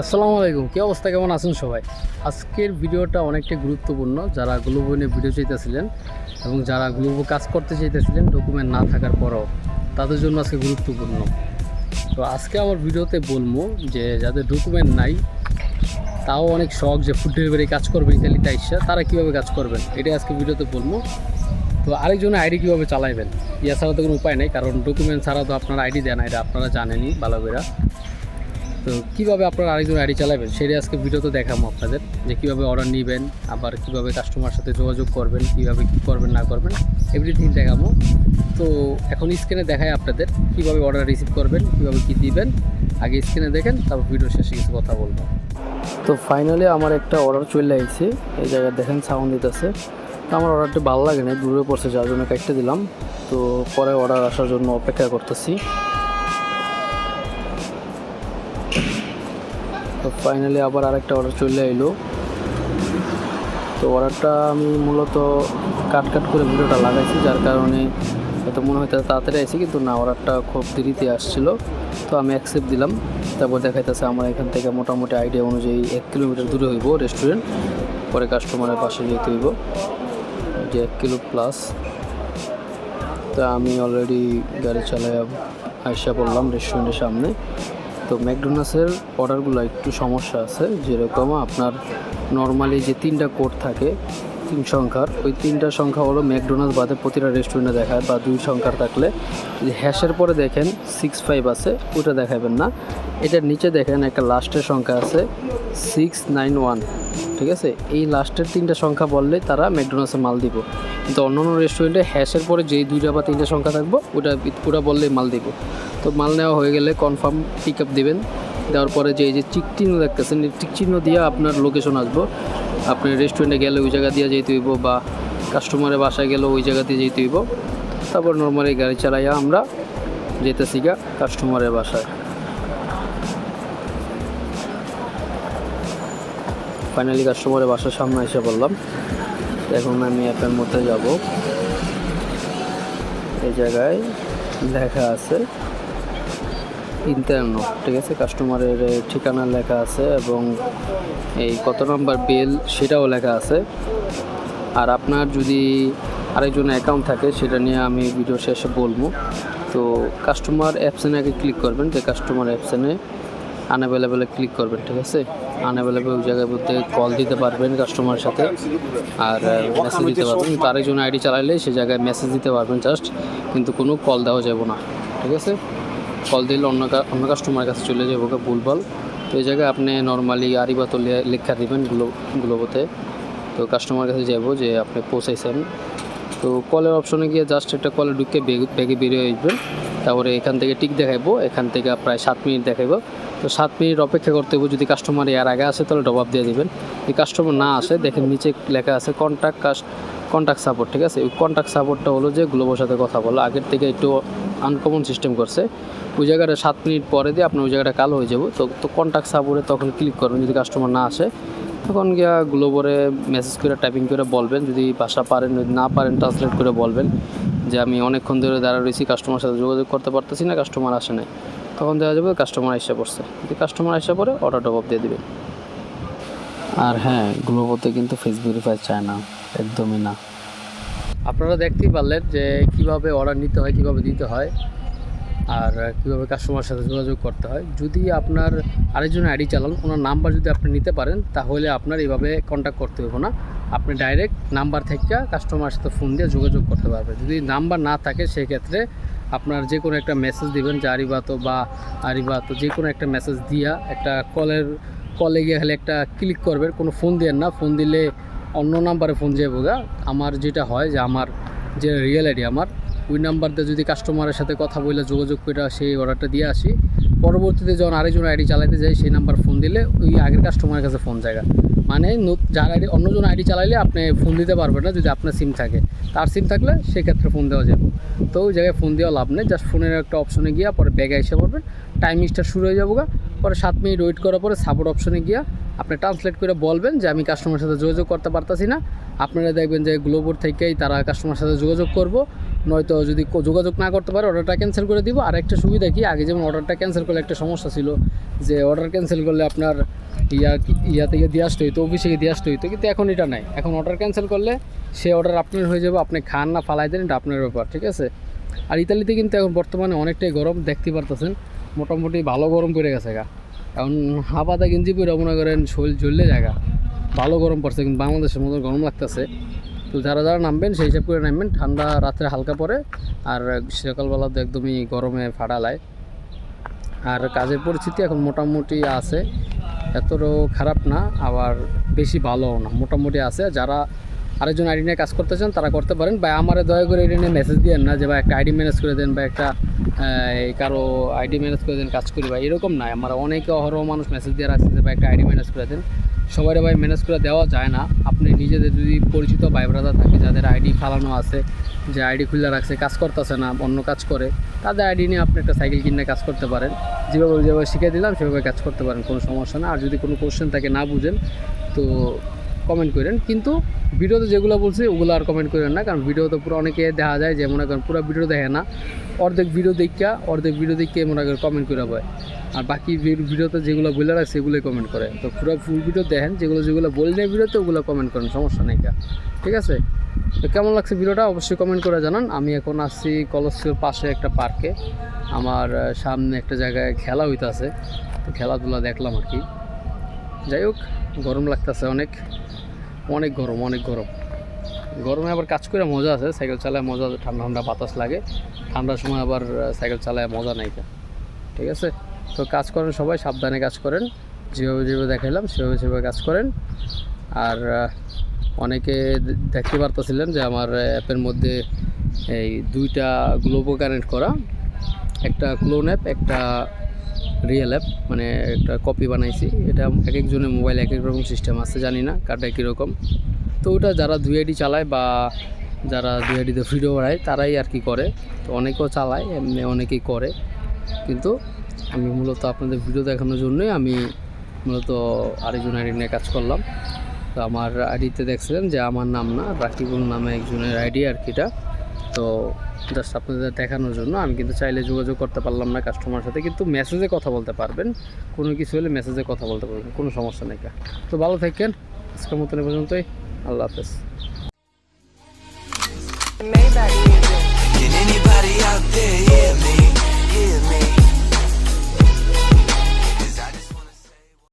আসসালামু আলাইকুম, কী অবস্থা, কেমন আছেন সবাই? আজকের ভিডিওটা অনেকটা গুরুত্বপূর্ণ, যারা গ্লোবো নিয়ে ভিডিও চাইতেছিলেন এবং যারা গ্লোবো কাজ করতে চাইতেছিলেন ডকুমেন্ট না থাকার পরও, তাদের জন্য আজকে গুরুত্বপূর্ণ। তো আজকে আমার ভিডিওতে বলব যে, যাদের ডকুমেন্ট নাই, তাও অনেক শখ যে ফুড ডেলিভারি কাজ করবে ইতালিতে ইচ্ছা তারা কীভাবে কাজ করবেন, এটাই আজকে ভিডিওতে বলব। তো আরেকজনের আইডি কীভাবে চালাইবেন ইয়া ছাড়া তো কোনো উপায় নেই, কারণ ডকুমেন্ট ছাড়া তো আপনারা আইডি দেন এটা আপনারা জানেনই ভালো তো কীভাবে আপনারা আরেকজন আইডি চালাবেন? সেটাই আজকে ভিডিওতে দেখাবো আপনাদের, যে কীভাবে অর্ডার নেবেন, আবার কীভাবে কাস্টমার সাথে যোগাযোগ করবেন, কীভাবে কী করবেন, না করবেন এভরিথিং দেখাবো। তো এখন স্ক্রিনে দেখায় আপনাদের, কীভাবে অর্ডার রিসিভ করবেন, কীভাবে কী দিবেন। আগে স্ক্রিনে দেখেন, তারপর ভিডিও শেষে কিছু কথা বলব। তো ফাইনালি আমার একটা অর্ডার চলে আসছে এই জায়গায় দেখেন সাউন্ড দিতেছে। তো আমার অর্ডারটি ভালো লাগে না দূরে পড়ছে, যার জন্য কেটে দিলাম। তো পরে অর্ডার আসার জন্য অপেক্ষা করতেছি। তো ফাইনালি আবার আরেকটা অর্ডার চলে এলো। তো অর্ডারটা আমি মূলত কাট কাট করে ভিডিওটা লাগাইছি, যার কারণে হয়তো মনে হয় তাড়াতাড়ি আসি কিন্তু না অর্ডারটা খুব দেরিতে আসছিল। তো আমি অ্যাকসেপ্ট দিলাম, তারপর দেখাইতেছে আমার এখান থেকে মোটামুটি আইডিয়া অনুযায়ী এক কিলোমিটার দূরে হইব রেস্টুরেন্ট পরে কাস্টমারের পাশে যেতে হইব। যে এক কিলো প্লাস তা আমি অলরেডি গাড়ি চালাই আইসা পড়লাম রেস্টুরেন্টের সামনে। তো ম্যাকডোনাল্ডসের অর্ডারগুলো একটু সমস্যা আছে। যেরকম আপনার নর্মালি যে তিনটা কোড থাকে তিন সংখ্যার। ওই তিনটা সংখ্যা হলো ম্যাকডোনাল্ডস বাদে প্রতিটা রেস্টুরেন্টে দেখায়, বা দুই সংখ্যার থাকলে। যদি হ্যাশের পরে দেখেন সিক্স ফাইভ আছে ওটা দেখাবেন না। এটার নিচে দেখেন একটা লাস্টের সংখ্যা আছে সিক্স নাইন ওয়ান ঠিক আছে? এই লাস্টের তিনটা সংখ্যা বললে তারা ম্যাকডোনাল্ডসে মাল দিব। কিন্তু অন্য অন্য রেস্টুরেন্টে হ্যাশের পরে যেই দুইটা বা তিনটা সংখ্যা থাকব, ওটা ওটা বললেই মাল দিব। তো মাল নেওয়া হয়ে গেলে কনফার্ম পিক আপ দেবেন। দেওয়ার পরে যে এই যে টিক চিহ্ন দেখতেছেন, এই টিক চিহ্ন দিয়ে আপনার লোকেশন আসব। আপনি রেস্টুরেন্টে গেলে ওই জায়গা দিয়ে যেতে হইব বা কাস্টমারের বাসায় গেলে ওই জায়গা দিয়ে যেতে হইব। তারপর নর্মালি গাড়ি চালাইয়া আমরা যেতেছি গা কাস্টমারের বাসায়। ফাইনালি কাস্টমারের বাসার সামনে এসে বললাম, এখন আমি অ্যাপের মধ্যে যাব। এই জায়গায় লেখা আছে। ইন্টারনো ঠিক আছে? কাস্টমারের ঠিকানা লেখা আছে এবং এই কত নম্বর বিল সেটাও লেখা আছে। আর আপনার যদি আরেকজন অ্যাকাউন্ট থাকে, সেটা নিয়ে আমি ভিডিও শেষে বলব। তো কাস্টমার অ্যাপসেনে আগে ক্লিক করবেন, যে কাস্টমার অ্যাপসেনে আনঅ্যাভেলেবেলে ক্লিক করবেন, ঠিক আছে? আনঅ্যাভেলেবেল জায়গায় বলতে কল দিতে পারবেন কাস্টমারের সাথে। আর মেসেজ দিতে পারবেন। কিন্তু আরেকজন আইডি চালাইলে সে জায়গায় মেসেজ দিতে পারবেন জাস্ট কিন্তু কোনো কল দেওয়া যাবে না, ঠিক আছে? কল দিলে অন্য অন্য কাস্টমারের কাছে চলে যাব ওকে ভুলভাল তো এই জায়গায় আপনি নর্মালি আরিবাত লেখা দিবেন গ্লো গ্লোবোতে তো কাস্টমার কাছে যাব যে আপনি পৌঁছাইছেন। তো কলের অপশনে গিয়ে জাস্ট একটা কলে ঢুকে ব্যাগে বেরিয়ে আসবেন তারপরে এখান থেকে টিক দেখাইবো, এখান থেকে প্রায় সাত মিনিট দেখাইবো। তো সাত মিনিট অপেক্ষা করতে হবে যদি কাস্টমার এর আগে আসে তাহলে ডবাব দিয়ে দিবেন। যদি কাস্টমার না আসে, দেখেন নিচে লেখা আছে কন্ট্যাক্ট কাস্ট কন্ট্যাক্ট সাপোর্ট ঠিক আছে? ওই কন্ট্যাক্ট সাপোর্টটা হলো যে গ্লোবোর সাথে কথা বলো। আগের থেকে একটু আনকমন সিস্টেম করছে। ওই জায়গাটা সাত মিনিট পরে দিয়ে আপনার ওই জায়গাটা কালো হয়ে যাব। তো তো কন্ট্যাক্ট সাপোর্টে তখন ক্লিক করবেন যদি কাস্টমার না আসে। তখন গিয়া গ্লোবরে মেসেজ করে টাইপিং করে বলবেন। যদি ভাষা পারেন, যদি না পারেন ট্রান্সলেট করে বলবেন যে আমি অনেকক্ষণ ধরে দাঁড়া রয়েছি কাস্টমার সাথে যোগাযোগ করতে পারতেছি না কাস্টমার আসে নাই। তখন দেওয়া যাবে কাস্টমার এসে পড়ছে। যদি কাস্টমার এসে পড়ে অর্ডার ডপ দিয়ে দিবেন আর হ্যাঁ গ্লোবোতে কিন্তু ফেস ভেরিফাই চায় না। একদমই না। আপনারা দেখতেই পারলেন যে কীভাবে অর্ডার নিতে হয়, কীভাবে দিতে হয় আর কীভাবে কাস্টমার সাথে যোগাযোগ করতে হয়। যদি আপনার আরেকজন আইডি চালান, ওনার নাম্বার যদি আপনি নিতে পারেন, তাহলে আপনার এইভাবে কন্ট্যাক্ট করতে হবে না। আপনি ডাইরেক্ট নাম্বার থেকে কাস্টমার সাথে ফোন দিয়ে যোগাযোগ করতে পারবেন। যদি নাম্বার না থাকে, সেক্ষেত্রে আপনার যে কোনো একটা মেসেজ দিবেন, যে আরিবাত বা আরিবাত যে কোনো একটা মেসেজ দিয়া একটা কলের কলে গিয়ে খালি একটা ক্লিক করবেন। কোনো ফোন দেন না। ফোন দিলে অন্য নাম্বারে ফোন যাব গা আমার যেটা হয় যে আমার যে রিয়েল আইডি আমার, ওই নাম্বার দিয়ে যদি কাস্টমারের সাথে কথা বলে যোগাযোগ করে সেই অর্ডারটা দিয়ে আসি, পরবর্তীতে যখন আরেকজন আইডি চালাইতে যাই, সেই নাম্বার ফোন দিলে ওই আগের কাস্টমারের কাছে ফোন জায়গা। মানে যার আইডি অন্যজন আইডি চালাইলে আপনি ফোন দিতে পারবেন না যদি আপনার সিম থাকে। তার সিম থাকলে সেক্ষেত্রে ফোন দেওয়া যাবে। তো ওই জায়গায় ফোন দেওয়া লাভ নেই জাস্ট ফোনের একটা অপশনে গিয়ে পরে ব্যাগে এসে পড়বেন। টাইমিংসটা শুরু হয়ে যাব গা পরে সাত মিনিট ওয়েট করার পরে সাপোর্ট অপশনে গিয়া আপনি ট্রান্সলেট করে বলবেন যে আমি কাস্টমারের সাথে যোগাযোগ করতে পারতাছি না। আপনারা দেখবেন যে গ্লোবোর থেকেই তারা কাস্টমার সাথে যোগাযোগ করব। নয়তো যদি যোগাযোগ না করতে পারে অর্ডারটা ক্যান্সেল করে দিব। আর একটা সুবিধা কি? আগে যেমন অর্ডারটা ক্যান্সেল করলে একটা সমস্যা ছিল যে অর্ডার ক্যান্সেল করলে আপনার ইয়া ইয়া থেকে দিয়ে আসতে হইতো অফিসে গিয়ে দিয়ে আসতে হইতো, কিন্তু এখন এটা নাই। এখন অর্ডার ক্যান্সেল করলে সে অর্ডার আপনার হয়ে যাবে, আপনি খান না, ফালাই দেন, এটা আপনার ব্যাপার, ঠিক আছে? আর ইতালিতে কিন্তু এখন বর্তমানে অনেকটাই গরম, দেখতে পারতেছেন। মোটামুটি ভালো গরম পড়ে গেছে গা। এখন হাফাতা গেঞ্জি পরে মনে করেন শরীর জ্বললে জায়গা ভালো গরম পড়ছে, কিন্তু বাংলাদেশের মতো গরম লাগতেছে। তো যারা যারা নামবেন, সেই হিসাব করে নামবেন। ঠান্ডা রাত্রে হালকা পরে আর সকালবেলা তো একদমই গরমে ফাটালায় আর কাজের পরিস্থিতি এখন মোটামুটি আছে। এতটাও খারাপ না, আবার বেশি ভালোও না। মোটামুটি আছে। যারা আরেকজন আইডি নিয়ে কাজ করতে চান, তারা করতে পারেন। বা আমারে দয়া করে এটা নিয়ে মেসেজ দিয়েন না যে বা একটা আইডি ম্যানেজ করে দেন বা একটা কারও আইডি ম্যানেজ করে দেন, কাজ করি। বা এরকম নাই। আমার অনেকে অহরহ মানুষ মেসেজ দিয়ে রাখছে যে বা একটা আইডি ম্যানেজ করে দেন। সবাই ভাই ম্যানেজ করে দেওয়া যায় না। আপনি নিজেদের যদি পরিচিত ভাই ব্রাদার থাকে, যাদের আইডি ফালানো আছে, যে আইডি খুলে রাখছে, কাজ করতেছে না, অন্য কাজ করে, তাদের আইডি নিয়ে আপনি একটা সাইকেল কিনে কাজ করতে পারেন। যেভাবে যেভাবে শিখে দিলাম, সেভাবে কাজ করতে পারেন, কোনো সমস্যা না আর যদি কোনো কোশ্চেন থাকে, না বুঝেন, তো কমেন্ট করেন। কিন্তু ভিডিওতে যেগুলো বলছি, ওগুলো আর কমেন্ট করেন না, কারণ ভিডিওতে পুরো অনেকে দেখা যায় যে, মনে করেন পুরো ভিডিও দেখে না। অর্ধেক ভিডিও দেখা অর্ধেক ভিডিও দেখে মনে করেন কমেন্ট করে হয় আর বাকি ভিডিওতে যেগুলো বলে রাখে, সেগুলোই কমেন্ট করে। তো পুরো ফুল ভিডিও দেখেন, যেগুলো যেগুলো বলে নেই ভিডিওতে, ওগুলো কমেন্ট করেন, সমস্যা নেই। ঠিক আছে? তো কেমন লাগছে ভিডিওটা? অবশ্যই কমেন্ট করে জানান। আমি এখন আসছি কলসিওর পাশে একটা পার্কে আমার সামনে একটা জায়গায় খেলা হইতাছে। তো খেলাধুলা দেখলাম আর কি। যাই হোক। গরম লাগতেছে অনেক। অনেক গরম অনেক গরম। গরমে আবার কাজ করে মজা আছে সাইকেল চালায় মজা আছে, ঠান্ডা ঠান্ডা বাতাস লাগে। ঠান্ডার সময় আবার সাইকেল চালায় মজা নাই ঠিক আছে? তো কাজ করেন সবাই সাবধানে কাজ করেন। যেভাবে যেভাবে দেখাইলাম সেভাবে সেভাবে কাজ করেন। আর অনেকে দেখতে পারতেছিলেন যে আমার অ্যাপের মধ্যে এই দুইটা গ্লোবো কানেক্ট করা। একটা ক্লোন অ্যাপ একটা রিয়েল অ্যাপ মানে একটা কপি বানাইছি। এটা এক একজনের মোবাইল এক এক রকম সিস্টেম আছে, জানি না কারটা কীরকম। তো ওটা যারা দুই আইডি চালায় বা যারা দুই আইডিতে ভিডিও বাড়ায় তারাই আর কি করে। তো অনেকেও চালায়, এমনি অনেকেই করে। কিন্তু আমি মূলত আপনাদের ভিডিও দেখানোর জন্যই আমি মূলত আরেকজন আইডি নিয়ে কাজ করলাম। তো আমার আইডিতে দেখছিলেন যে আমার নাম না, রাকিবুল নামে একজনের আইডি আর কি এটা। তো জাস্ট আপনাদের দেখানোর জন্য আমি কিন্তু চাইলে যোগাযোগ করতে পারলাম না কাস্টমার সাথে, কিন্তু মেসেজে কথা বলতে পারবেন কোনো কিছু হলে মেসেজে কথা বলতে পারবেন, কোনো সমস্যা নেই তো ভালো থাকেন, আজকের মতন পর্যন্তই, আল্লাহ হাফেজ. Can anybody out there? Hear me?